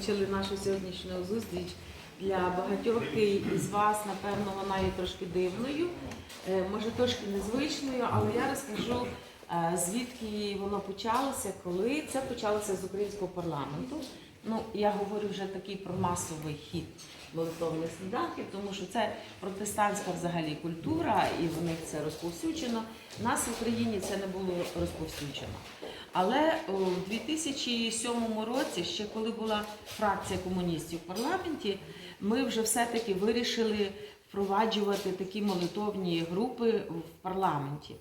почали нашу сьогоднішню зустріч. Для багатьох із вас, напевно, вона є трошки дивною, е, може трошки незвичною, але я розкажу, е, звідки воно почалося, коли це почалося з українського парламенту. Ну, я говорю вже такий про масовий хід молитовних сніданків, тому що це протестантська взагалі культура, і в них це розповсюджено. У нас в Україні це не було розповсюджено. Але в 2007 році, ще коли була фракція комуністів в парламенті, ми вже все-таки вирішили впроваджувати такі молитовні групи в парламенті.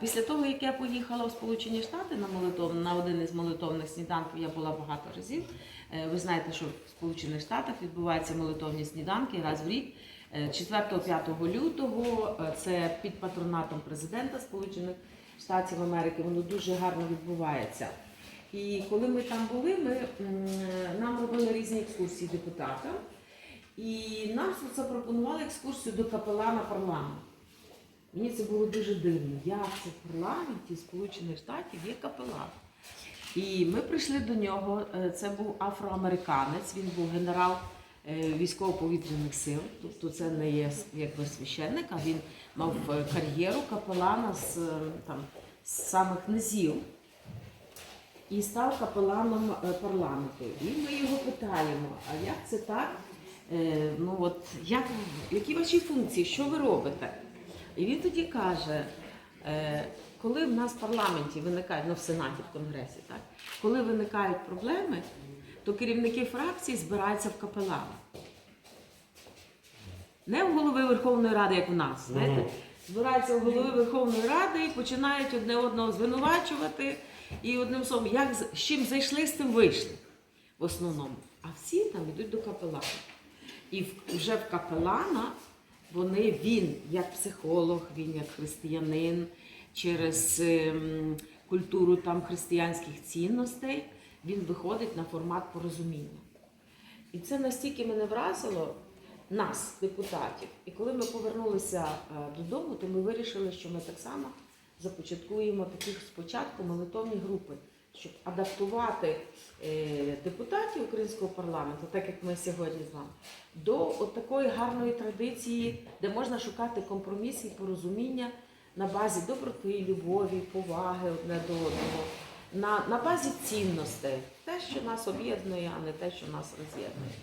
Після того, як я поїхала в Сполучені Штати на молитов, на один із молитовних сніданків, я була багато разів. Е, Ви знаєте, що в Сполучених Штатах відбуваються молитовні сніданки раз в рік. Е, 4-5 лютого е, це під патронатом президента Сполучених Штатів Америки. Воно дуже гарно відбувається. І коли ми там були, ми, нам робили різні екскурсії депутата. І нам запропонували екскурсію до капелана парламенту. Мені це було дуже дивно. Як це в парламенті Сполучених Штатів є капелан? І ми прийшли до нього. е, Це був афроамериканець, він був генерал е, військово-повітряних сил. Тобто це не є якби священник, а він мав е, кар'єру капелана з, там, з самих низів і став капеланом е, парламенту. І ми його питаємо: а як це так? Е, Ну от як які ваші функції? Що ви робите? І він тоді каже: е, коли в нас в парламенті виникають, ну в Сенаті, в Конгресі, так, коли виникають проблеми, то керівники фракцій збираються в капелана. Не в голови Верховної Ради, як у нас, знаєте. Збираються в голови Верховної Ради і починають одне одного звинувачувати. І одним словом, як з з чим зайшли, з тим вийшли в основному. А всі там йдуть до капелана. І вже в капелана вони, він як психолог, він як християнин, через ем, культуру там християнських цінностей, він виходить на формат порозуміння. І це настільки мене вразило, нас, депутатів. І коли ми повернулися е, додому, то ми вирішили, що ми так само започаткуємо таких спочатку молитовні групи, щоб адаптувати е, депутатів українського парламенту, так як ми сьогодні з вами, до такої гарної традиції, де можна шукати компроміс і порозуміння на базі доброти, любові, поваги одне до одного, на, на базі цінностей, те, що нас об'єднує, а не те, що нас роз'єднує.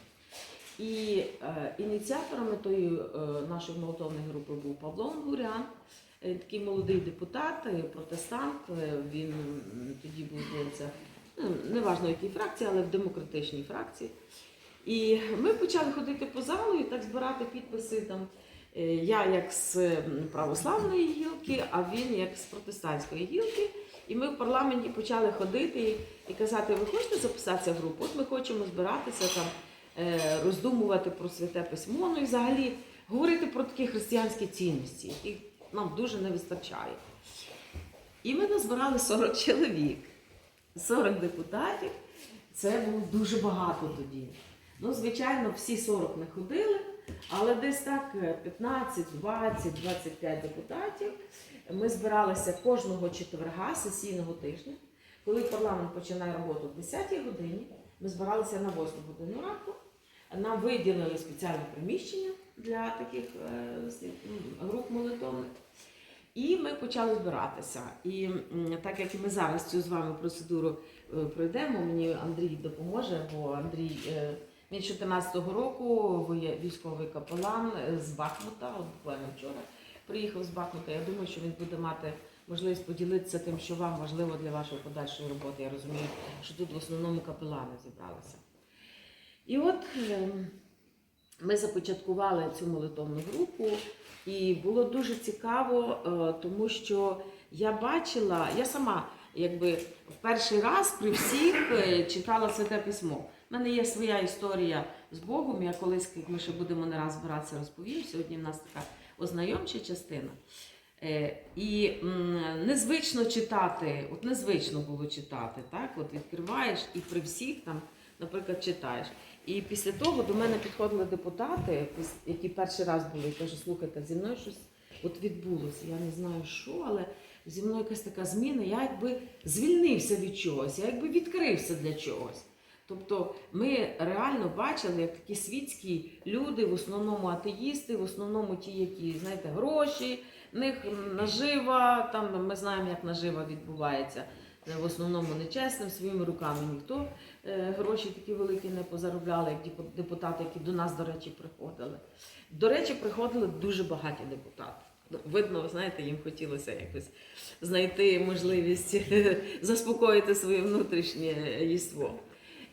І е, ініціаторами тої е, нашої молотовної групи був Павло Онгурян, е, такий молодий депутат, е, протестант. е, Він м, тоді був здається, ну, неважно в якій фракції, але в демократичній фракції. І ми почали ходити по залу і так збирати підписи там. е, Я як з православної гілки, а він як з протестантської гілки. І ми в парламенті почали ходити і, і казати: ви хочете записатися в групу? От ми хочемо збиратися там, роздумувати про святе письмо, ну і взагалі говорити про такі християнські цінності, яких нам дуже не вистачає. І ми назбирали 40 чоловік, 40 депутатів. Це було дуже багато тоді. Ну, звичайно, всі 40 не ходили, але десь так е, 15, 20, 25 депутатів. Ми збиралися кожного четверга сесійного тижня. Коли парламент починає роботу о 10 годині, ми збиралися на 8 годину ранку. Нам виділили спеціальне приміщення для таких е, груп молитовних. І ми почали збиратися. І так як ми зараз цю з вами процедуру е, пройдемо, мені Андрій допоможе, бо Андрій е, він 14-го року військовий капелан з Бахмута, от буквально вчора приїхав з Бахмута. Я думаю, що він буде мати можливість поділитися тим, що вам важливо для вашої подальшої роботи. Я розумію, що тут в основному капелани зібралися. І от ем, ми започаткували цю молитовну групу, і було дуже цікаво, е, тому що я бачила, я сама якби в перший раз при всіх е, читала святе письмо. У мене є своя історія з Богом. Я колись, як ми ще будемо не раз збиратися, розповім. Сьогодні в нас така ознайомча частина. Е, І незвично читати, от незвично було читати, так? От відкриваєш і при всіх там, наприклад, читаєш. І після того до мене підходили депутати, які перший раз були, і кажуть, слухайте, зі мною щось от відбулося. Я не знаю що, але зі мною якась така зміна. Я якби звільнився від чогось, я якби відкрився для чогось. Тобто ми реально бачили, як такі світські люди, в основному атеїсти, в основному ті, які знаєте, гроші, в них нажива. Там ми знаємо, як нажива відбувається. Е, В основному нечесним, своїми руками ніхто е, гроші такі великі не позаробляли, як депу- депутати, які до нас, до речі, приходили. До речі, приходили дуже багаті депутати. Ну, Видно, ви знаєте, їм хотілося якось знайти можливість заспокоїти своє внутрішнє єство.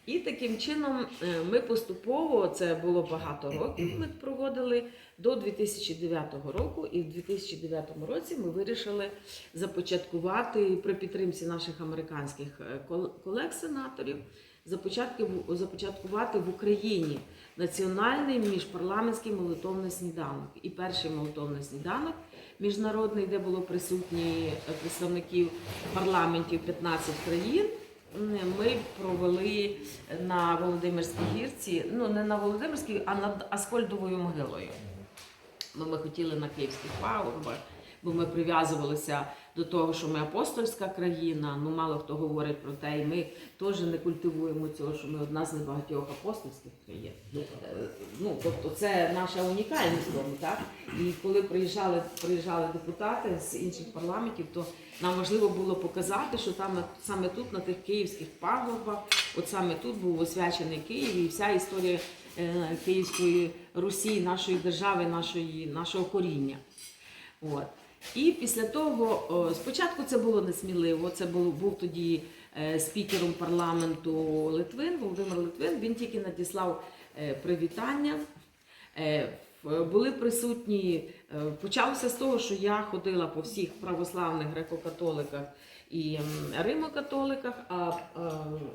І таким чином е, ми поступово, це було багато років, ми проводили до 2009 року, і в 2009 році ми вирішили започаткувати при підтримці наших американських е, кол- колег-сенаторів започаткувати в Україні національний міжпарламентський молитовний сніданок. І перший молитовний сніданок міжнародний, де було присутні е, представників парламентів 15 країн. М, Ми провели на Володимирській гірці, ну не на Володимирській, а над Аскольдовою могилою. Бо ми хотіли на київських пагорбах, бо ми прив'язувалися до того, що ми апостольська країна. Ну мало хто говорить про те, і ми теж не культивуємо цього, що ми одна з небагатьох апостольських країн. Е, Ну, тобто це наша унікальність тому, так? І коли приїжджали, приїжджали депутати з інших парламентів, то нам важливо було показати, що там саме тут, на тих київських пагорбах, от саме тут був освячений Київ і вся історія е, Київської Русі, нашої держави, нашої, нашого коріння. От. І після того, спочатку це було несміливо. Це був, був тоді е, спікером парламенту Литвин, Володимир Литвин. Він тільки надіслав е, привітання. Е, були присутні. Почалося з того, що я ходила по всіх православних греко-католиках і римо-католиках, а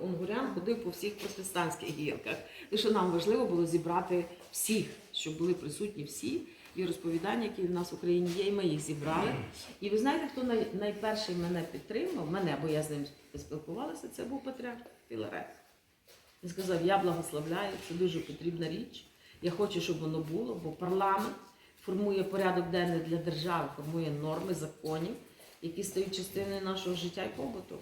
Унгурян ходив по всіх протестантських гірках. І що нам важливо було зібрати всіх, щоб були присутні всі віросповідання, які в нас в Україні є, і ми їх зібрали. І ви знаєте, хто най, найперший мене підтримав? Мене, бо я з ним спілкувалася, це був патріарх Філарет. Він сказав: я благословляю, це дуже потрібна річ. Я хочу, щоб воно було, бо парламент формує порядок денний для держави, формує норми, законів, які стають частиною нашого життя і побуту.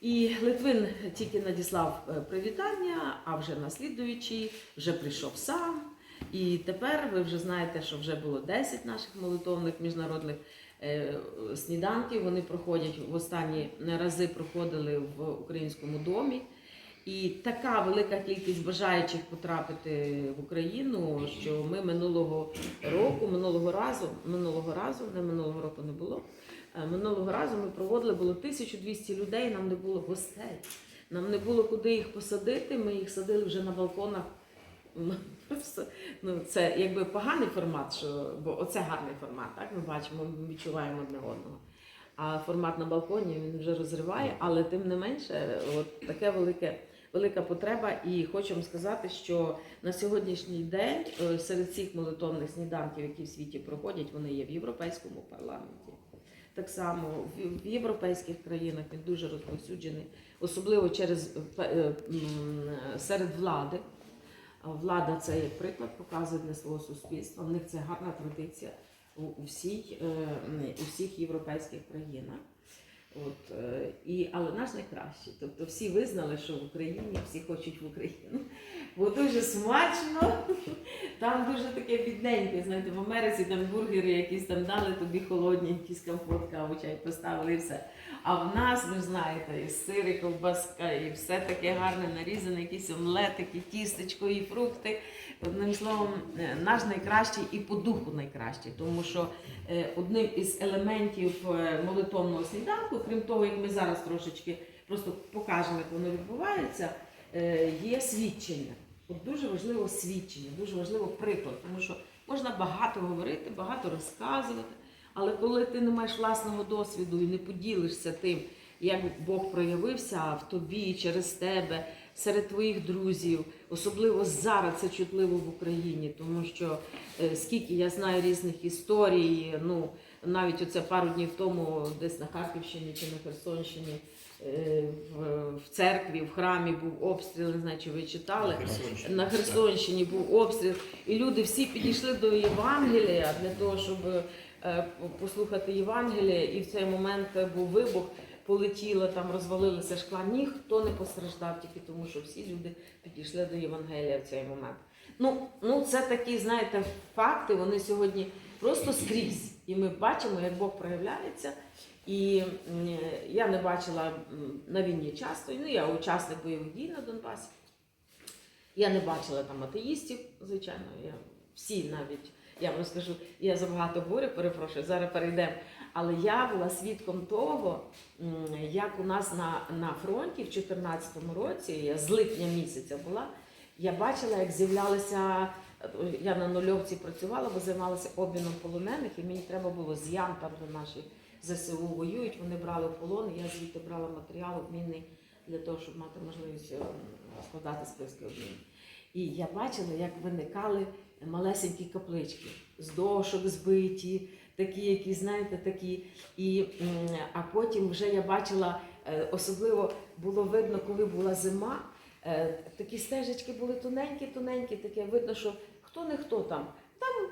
І Литвин тільки надіслав е, привітання, а вже наслідуючий вже прийшов сам. І тепер ви вже знаєте, що вже було 10 наших молитовних міжнародних е, сніданків. Вони проходять в останні рази проходили в українському домі. І така велика кількість бажаючих потрапити в Україну, що ми минулого року, минулого разу, минулого разу, не минулого року не було. е, Минулого разу ми проводили було 1200 людей, нам не було гостей. Нам не було куди їх посадити. Ми їх садили вже на балконах. Ну це якби поганий формат, що бо оце гарний формат. Так ми бачимо, ми відчуваємо одне одного. А формат на балконі він вже розриває, але тим не менше, от таке велике, велика потреба. І хочу вам сказати, що на сьогоднішній день е, серед всіх молитовних сніданків, які в світі проходять, вони є в Європейському парламенті. Так само в- європейських країнах він дуже розповсюджений, особливо через е, серед влади. Влада це як приклад показує для свого суспільства. В них це гарна традиція у, всій, е, у всіх європейських країнах. От, е, і, але наш найкращий. Тобто всі визнали, що в Україні всі хочуть в Україну. Бо дуже смачно, там дуже таке бідненьке. Знаєте, в Америці там бургери якісь там дали тобі холодні, якісь компот, каву, чай поставили і все. А в нас, ви знаєте, і сир, і ковбаска, і все таке гарне нарізане, якісь омлетики, тістечко, і фрукти. Одним словом, е, наш найкращий і по духу найкращий, тому що е, одним із елементів молитовного сніданку, крім того, як ми зараз трошечки просто покажемо, як воно відбувається, е, є свідчення. От дуже важливо свідчення, дуже важливо приклад, тому що можна багато говорити, багато розказувати, але коли ти не маєш власного досвіду і не поділишся тим, як Бог проявився в тобі через тебе, серед твоїх друзів, особливо зараз це чутливо в Україні, тому що е, скільки я знаю різних історій, ну навіть оце пару днів тому, десь на Харківщині чи на Херсонщині. е, В, церкві, в храмі був обстріл, не знаю, чи ви читали. Херсонщині. На Херсонщині був обстріл, і люди всі підійшли до Євангелія для того, щоб е, послухати Євангеліє. І в цей момент був вибух. полетіло, там розвалилися шкла. Ніхто не постраждав, тільки тому, що всі люди підійшли до Євангелія в цей момент. Ну, ну це такі, знаєте, факти, вони сьогодні просто скрізь. І ми бачимо, як Бог проявляється. І я не бачила на війні часто, ну я учасник бойових дій на Донбасі. Я не бачила там атеїстів, звичайно. Я, всі навіть, я вам розкажу, я забагато говорю, перепрошую, зараз перейдемо. Але я була свідком того, як у нас на, на фронті в 2014 році, я з липня місяця була, я бачила, як з'являлися. Я на нульовці працювала, бо займалася обміном полонених, і мені треба було з Ян, там де наші ЗСУ воюють, вони брали в полон, я звідти брала матеріал обмінний для того, щоб мати можливість е, складати списки обмінів. І я бачила, як виникали малесенькі каплички з дошок збиті, такі, які, знаєте, такі. І, а потім вже я бачила, е, особливо було видно, коли була зима, е, такі стежечки були тоненькі, тоненькі, таке видно, що хто не хто там. Там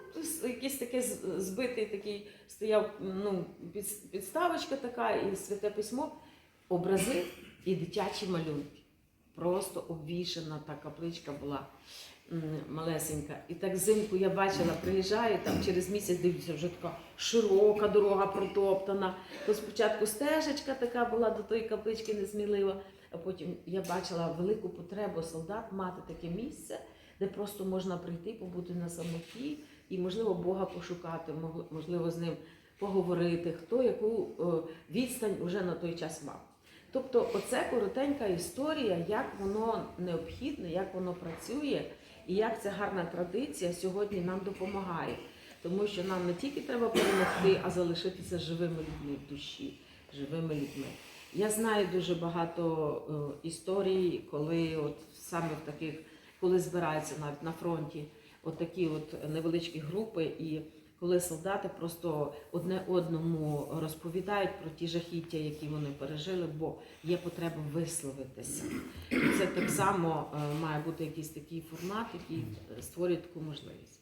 якийсь таке збитий такий стояв ну, підставочка така і святе письмо, образи і дитячі малюнки. Просто обвішана та капличка була малесенька. І так взимку я бачила, приїжджаю, там через місяць дивлюся, вже така широка дорога протоптана. То спочатку стежечка така була до тої каплички несмілива, а потім я бачила велику потребу солдат мати таке місце, де просто можна прийти, побути на самоті і, можливо, Бога пошукати, можливо, з ним поговорити, хто яку е, відстань вже на той час мав. Тобто, оце коротенька історія, як воно необхідне, як воно працює, і як ця гарна традиція сьогодні нам допомагає. Тому що нам не тільки треба перемогти, а залишитися живими людьми в душі, живими людьми. Я знаю дуже багато е, історій, коли от саме в таких, коли збираються навіть на фронті от от невеличкі групи, і коли солдати просто одне одному розповідають про ті жахіття, які вони пережили, бо є потреба висловитися. І це так само е, має бути якийсь такий формат, який е, створює таку можливість.